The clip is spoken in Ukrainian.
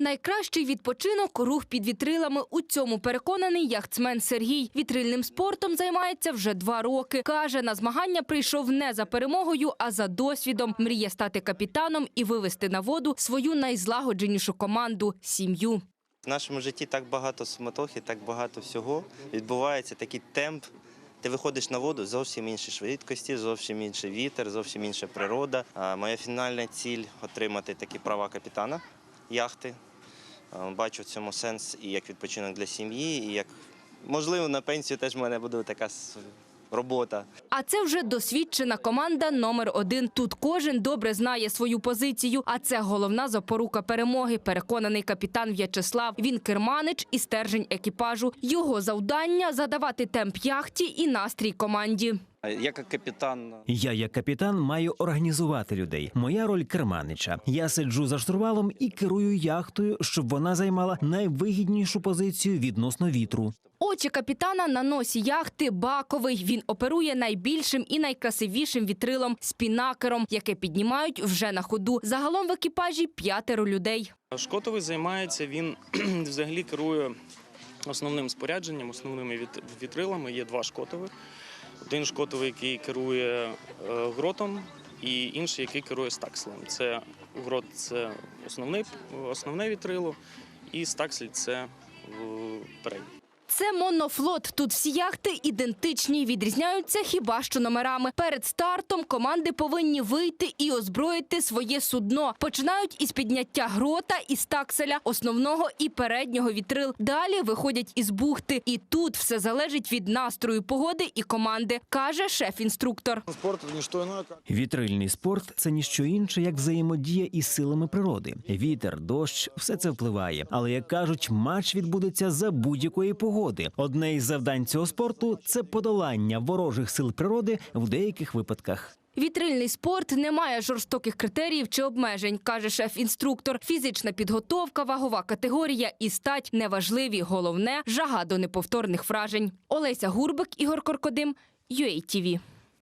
Найкращий відпочинок рух під вітрилами. У цьому переконаний яхтсмен Сергій. Вітрильним спортом займається вже два роки. Каже, на змагання прийшов не за перемогою, а за досвідом. Мріє стати капітаном і вивести на воду свою найзлагодженішу команду сім'ю. В нашому житті так багато суматохи, так багато всього відбувається, такий темп. Ти виходиш на воду зовсім інші швидкості, зовсім інший вітер, зовсім інша природа. А Моя фінальна ціль отримати такі права капітана яхти. А, Бачу в цьому сенс і як відпочинок для сім'ї, і як можливо на пенсію теж в мене буде така робота. А це вже досвідчена команда номер один. Тут кожен добре знає свою позицію. А це головна запорука перемоги. Переконаний капітан В'ячеслав. Він керманич і стержень екіпажу. Його завдання задавати темп яхті і настрій команді. Я як капітан Я, як капітан, маю організувати людей. Моя роль керманича. Я сиджу за штурвалом і керую яхтою, щоб вона займала найвигіднішу позицію відносно вітру. Очі капітана на носі яхти баковий. Він оперує найбільшим і найкрасивішим вітрилом спінакером, яке піднімають вже на ходу. Загалом в екіпажі п'ятеро людей. Шкотовий займається, він взагалі керує основним спорядженням, основними віт- вітрилами. Є два шкотових. Один шкотовий, який керує е, гротом, і інший, який керує стакселем. Це грот це основний, основне вітрило, і стаксель це е, передній. Це монофлот. Тут всі яхти ідентичні, відрізняються хіба що номерами. Перед стартом команди повинні вийти і озброїти своє судно. Починають із підняття грота і стакселя, основного і переднього вітрил. Далі виходять із бухти. І тут все залежить від настрою погоди і команди, каже шеф-інструктор. Вітрильний спорт це ніщо інше, як взаємодія із силами природи. Вітер, дощ, все це впливає. Але як кажуть, матч відбудеться за будь-якої погоди. Одне із завдань цього спорту це подолання ворожих сил природи в деяких випадках. Вітрильний спорт не має жорстоких критеріїв чи обмежень, каже шеф-інструктор. Фізична підготовка, вагова категорія і стать неважливі. Головне жага до неповторних вражень. Олеся Гурбик, Ігор Коркодим, UATV.